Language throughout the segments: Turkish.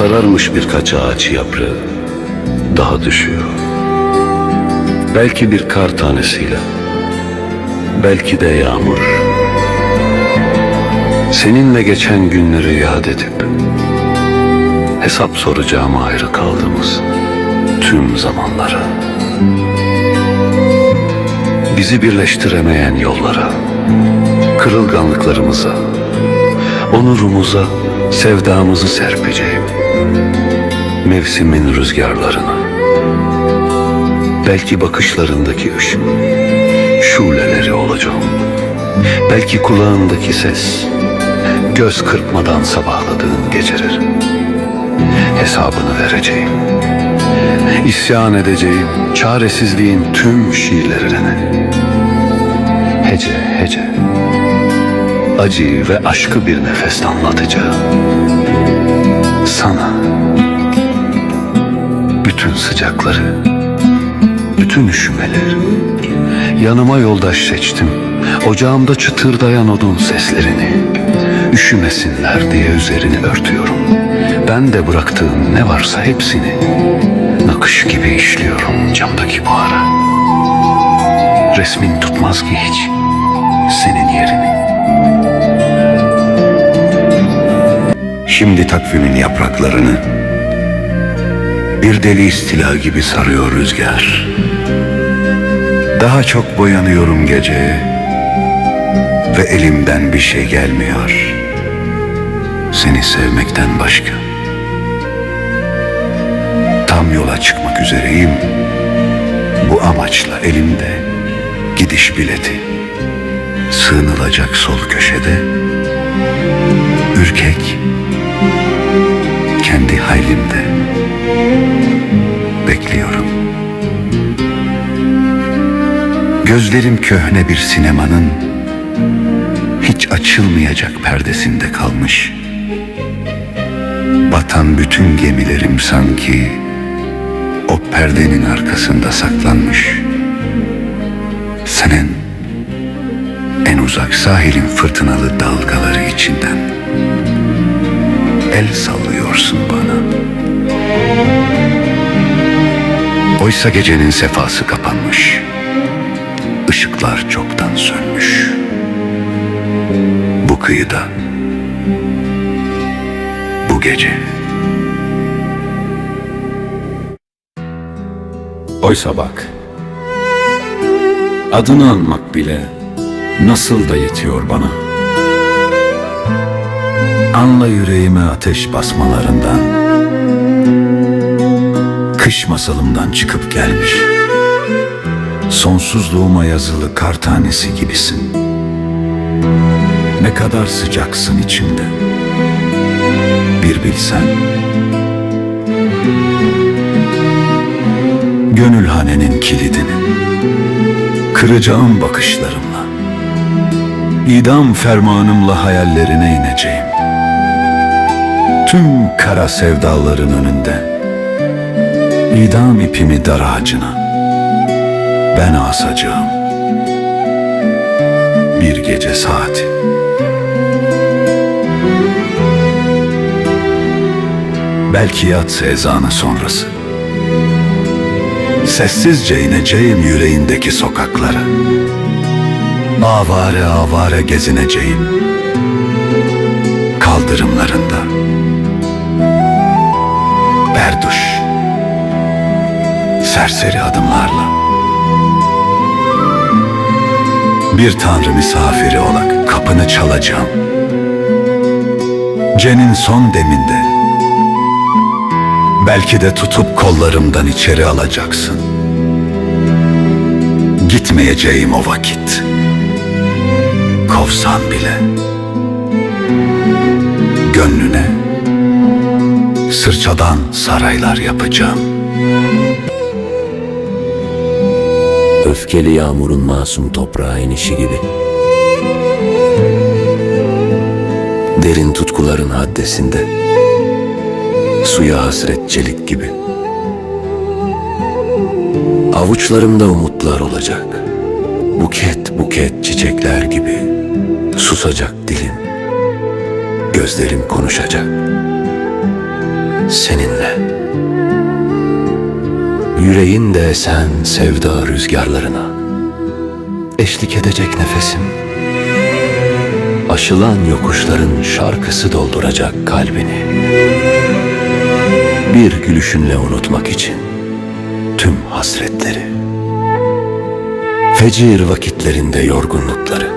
Sararmış birkaç ağaç yaprağı daha düşüyor. Belki bir kar tanesiyle, belki de yağmur. Seninle geçen günleri yad edip hesap soracağım ayrı kaldığımız tüm zamanlara. Bizi birleştiremeyen yollara, kırılganlıklarımıza, onurumuza, sevdamızı serpeceğim. Mevsimin rüzgarlarına, belki bakışlarındaki ışık, şuleleri olacağım. Belki kulağındaki ses, göz kırpmadan sabahladığın geceler. Hesabını vereceğim. İsyan edeceğim çaresizliğin tüm şiirlerine. Hece hece, acıyı ve aşkı bir nefeste anlatacağım. Sana bütün sıcakları, bütün üşümeleri, yanıma yoldaş seçtim. Ocağımda çıtırdayan odun seslerini, üşümesinler diye üzerini örtüyorum. Ben de bıraktığım ne varsa hepsini nakış gibi işliyorum camdaki buhara. Resmin tutmaz ki hiç senin yerini. Şimdi takvimin yapraklarını bir deli istila gibi sarıyor rüzgar. Daha çok boyanıyorum gece ve elimden bir şey gelmiyor. Seni sevmekten başka. Tam yola çıkmak üzereyim. Bu amaçla elimde gidiş bileti. Sığınılacak sol köşede ürkek Gözlerim köhne bir sinemanın hiç açılmayacak perdesinde kalmış. Batan bütün gemilerim sanki o perdenin arkasında saklanmış. Senin en uzak sahilin fırtınalı dalgaları içinden el sallıyorsun bana. Oysa gecenin sefası kapanmış. Işıklar çoktan sönmüş. Bu kıyıda bu gece Oysa bak, adını anmak bile nasıl da yetiyor bana. Anla yüreğime ateş basmalarından, kış masalımdan çıkıp gelmiş. Sonsuzluğuma yazılı kar tanesi gibisin. Ne kadar sıcaksın içimde. Bir bilsen. Gönül hanenin kilidini Kıracağım bakışlarımla İdam fermanımla hayallerine ineceğim Tüm kara sevdaların önünde İdam ipimi dar ağacına Ben asacağım. Bir gece saati. Belki yatsı ezanı sonrası. Sessizce ineceğim yüreğindeki sokaklara. Avare avare gezineceğim Kaldırımlarında. Berduş Serseri adımlarla Bir tanrı misafiri olarak kapını çalacağım Cenin son deminde Belki de tutup kollarımdan içeri alacaksın. Gitmeyeceğim o vakit. Kovsan bile. Gönlüne sırçadan saraylar yapacağım. Öfkeli yağmurun masum toprağa inişi gibi. Derin tutkuların haddesinde. Suya hasret çelik gibi. Avuçlarımda umutlar olacak. Buket buket çiçekler gibi. Susacak dilim. Gözlerim konuşacak. seninle. Yüreğinde esen sevda rüzgarlarına eşlik edecek nefesim. Aşılan yokuşların şarkısı dolduracak kalbini. Bir gülüşünle unutmak için tüm hasretleri. Fecir vakitlerinde yorgunlukları.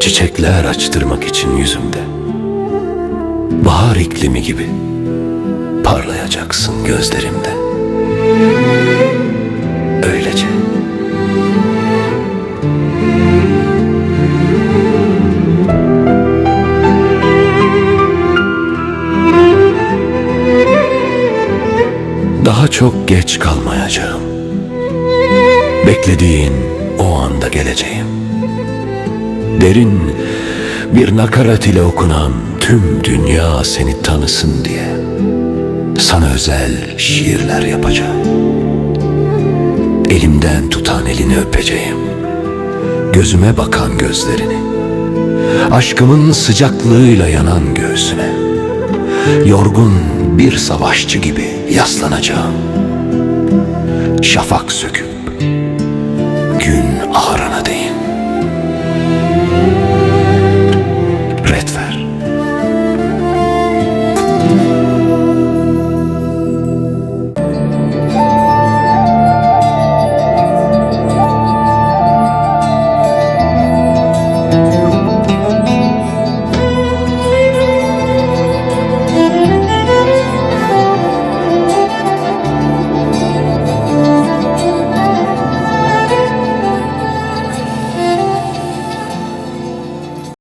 Çiçekler açtırmak için yüzümde. Bahar iklimi gibi parlayacaksın gözlerimde. Öylece. Daha çok geç kalmayacağım. Beklediğin o anda geleceğim. Derin bir nakarat ile okunan tüm dünya seni tanısın diye sana özel şiirler yapacağım. Elimden tutan elini öpeceğim. Gözüme bakan gözlerini. Aşkımın sıcaklığıyla yanan göğsüne. Yorgun bir savaşçı gibi yaslanacağım. Şafak söküp gün ağarana